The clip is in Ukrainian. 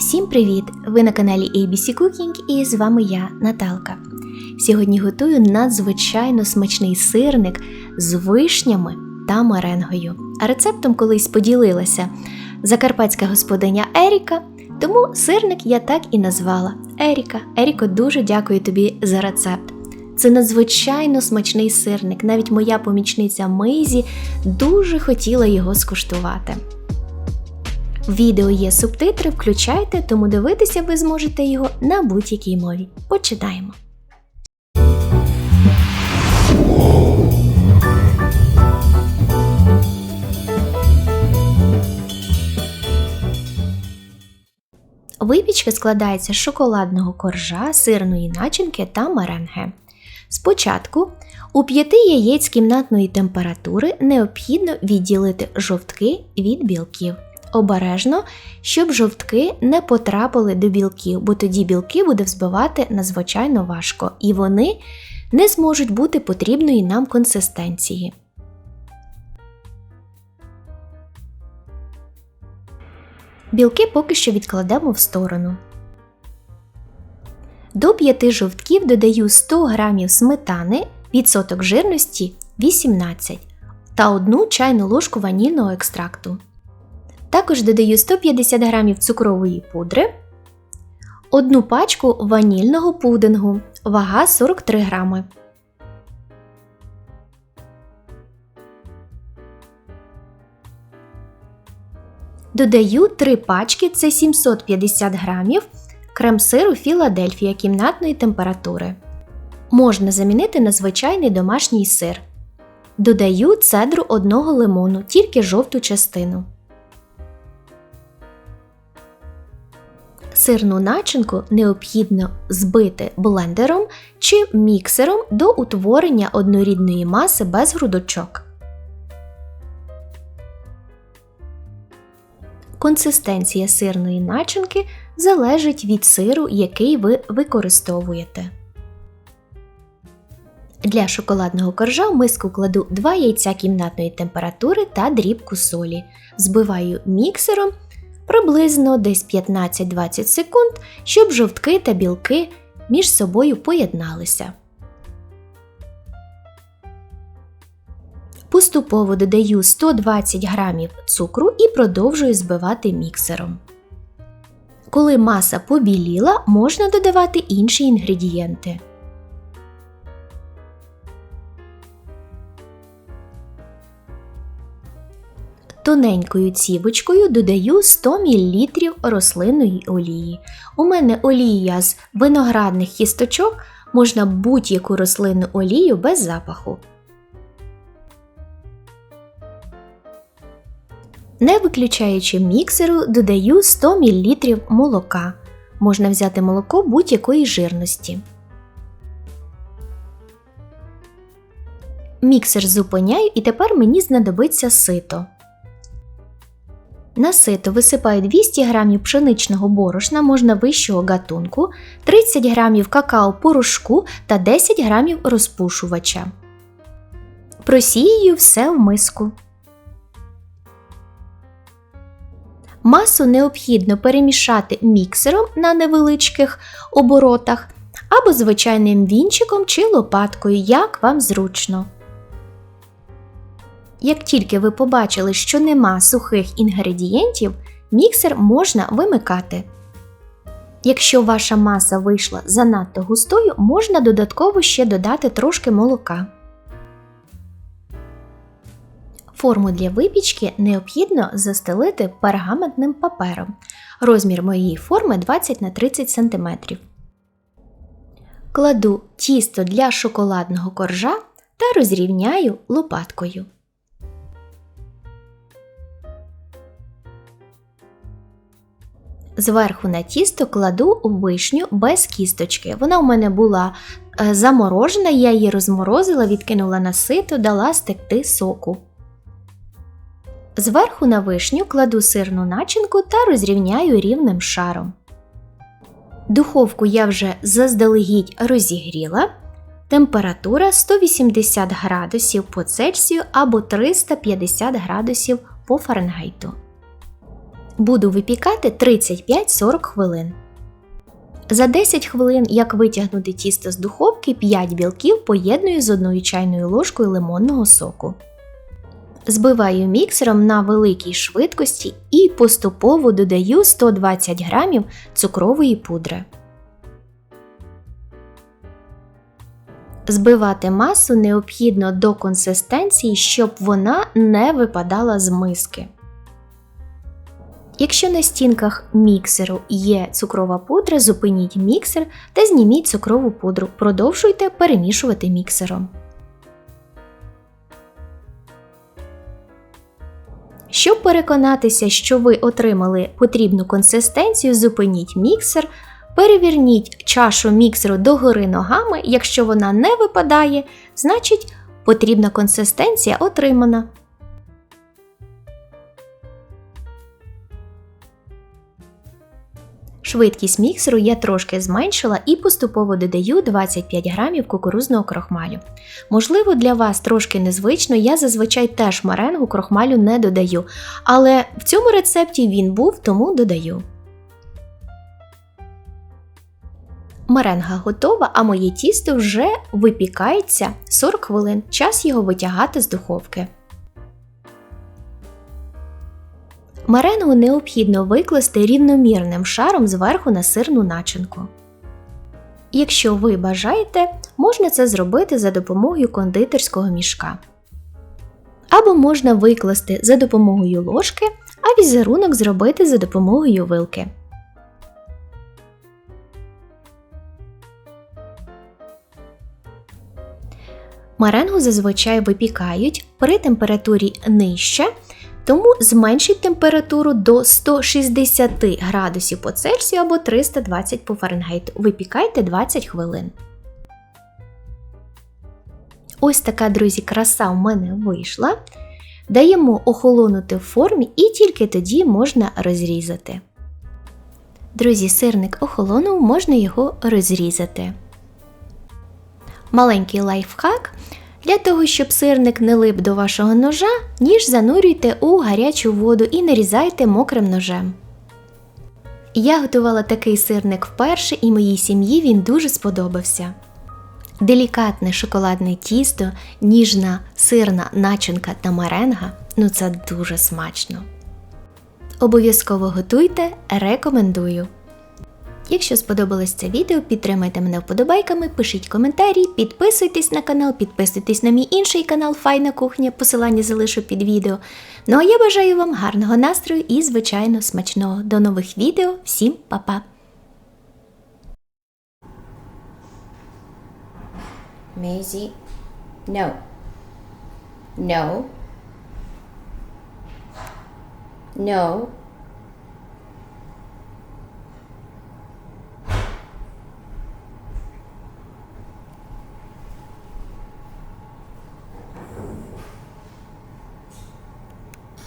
Всім привіт! Ви на каналі ABC Cooking і з вами я, Наталка. Сьогодні готую надзвичайно смачний сирник з вишнями та меренгою. А рецептом колись поділилася закарпатська господиня Еріка, тому сирник я так і назвала Еріка. Еріко, дуже дякую тобі за рецепт. Це надзвичайно смачний сирник. Навіть моя помічниця Мейзі дуже хотіла його скуштувати. Відео є субтитри, включайте, тому дивитися ви зможете його на будь-якій мові. Починаємо. Випічка складається з шоколадного коржа, сирної начинки та меренге. Спочатку у 5 яєць кімнатної температури необхідно відділити жовтки від білків. Обережно, щоб жовтки не потрапили до білків, бо тоді білки буде взбивати надзвичайно важко, і вони не зможуть бути потрібної нам консистенції. Білки поки що відкладемо в сторону. До 5 жовтків додаю 100 г сметани, відсоток жирності 18 та 1 чайну ложку ванільного екстракту. Також додаю 150 г цукрової пудри, одну пачку ванільного пудингу, вага 43 грами. Додаю 3 пачки це 750 грамів крем-сиру Філадельфія кімнатної температури. Можна замінити на звичайний домашній сир. Додаю цедру одного лимону, тільки жовту частину. Сирну начинку необхідно збити блендером чи міксером до утворення однорідної маси без грудочок. Консистенція сирної начинки залежить від сиру, який ви використовуєте. Для шоколадного коржа миску кладу 2 яйця кімнатної температури та дрібку солі. Збиваю міксером приблизно десь 15-20 секунд, щоб жовтки та білки між собою поєдналися. Поступово додаю 120 г цукру і продовжую збивати міксером. Коли маса побіліла, можна додавати інші інгредієнти. Тоненькою цівочкою додаю 100 мл рослинної олії. У мене олія з виноградних кісточок можна будь-яку рослинну олію без запаху. Не виключаючи міксеру, додаю 100 мл молока. Можна взяти молоко будь-якої жирності. Міксер зупиняю і тепер мені знадобиться сито. На сито висипаю 200 г пшеничного борошна можна вищого гатунку, 30 г какао порошку та 10 г розпушувача. Просіюю все в миску. Масу необхідно перемішати міксером на невеличких оборотах або звичайним вінчиком чи лопаткою, як вам зручно. Як тільки ви побачили, що нема сухих інгредієнтів, міксер можна вимикати. Якщо ваша маса вийшла занадто густою, можна додатково ще додати трошки молока. Форму для випічки необхідно застелити пергаментним папером. Розмір моєї форми 20 на 30 см. Кладу тісто для шоколадного коржа та розрівняю лопаткою. Зверху на тісто кладу вишню без кісточки. Вона у мене була е, заморожена, я її розморозила, відкинула на сито, дала стекти соку. Зверху на вишню кладу сирну начинку та розрівняю рівним шаром. Духовку я вже заздалегідь розігріла. Температура 180 градусів по Цельсію або 350 градусів по Фаренгейту. Буду випікати 35-40 хвилин. За 10 хвилин, як витягнути тісто з духовки, 5 білків поєдную з 1 чайною ложкою лимонного соку. Збиваю міксером на великій швидкості і поступово додаю 120 г цукрової пудри. Збивати масу необхідно до консистенції, щоб вона не випадала з миски. Якщо на стінках міксеру є цукрова пудра, зупиніть міксер та зніміть цукрову пудру. Продовжуйте перемішувати міксером. Щоб переконатися, що ви отримали потрібну консистенцію, зупиніть міксер, перевірніть чашу міксеру догори ногами. Якщо вона не випадає, значить потрібна консистенція отримана. Швидкість міксеру я трошки зменшила і поступово додаю 25 грамів кукурузного крохмалю. Можливо, для вас трошки незвично, я зазвичай теж маренгу крохмалю не додаю, але в цьому рецепті він був, тому додаю. Меренга готова, а моє тісто вже випікається 40 хвилин. Час його витягати з духовки. Меренгу необхідно викласти рівномірним шаром зверху на сирну начинку. Якщо ви бажаєте, можна це зробити за допомогою кондитерського мішка. Або можна викласти за допомогою ложки, а візерунок зробити за допомогою вилки. Маренгу зазвичай випікають при температурі нижче тому зменшіть температуру до 160 градусів по Цельсію або 320 по Фаренгейту. Випікайте 20 хвилин. Ось така, друзі, краса в мене вийшла. Даємо охолонути в формі і тільки тоді можна розрізати. Друзі, сирник охолонув, можна його розрізати. Маленький лайфхак. Для того, щоб сирник не лип до вашого ножа, ніж занурюйте у гарячу воду і нарізайте мокрим ножем. Я готувала такий сирник вперше і моїй сім'ї він дуже сподобався. Делікатне шоколадне тісто, ніжна сирна начинка та маренга ну це дуже смачно. Обов'язково готуйте, рекомендую. Якщо сподобалось це відео, підтримайте мене вподобайками, пишіть коментарі, підписуйтесь на канал, підписуйтесь на мій інший канал Файна кухня, посилання залишу під відео. Ну а я бажаю вам гарного настрою і, звичайно, смачного. До нових відео, всім па-па! Maisie, no. No. No.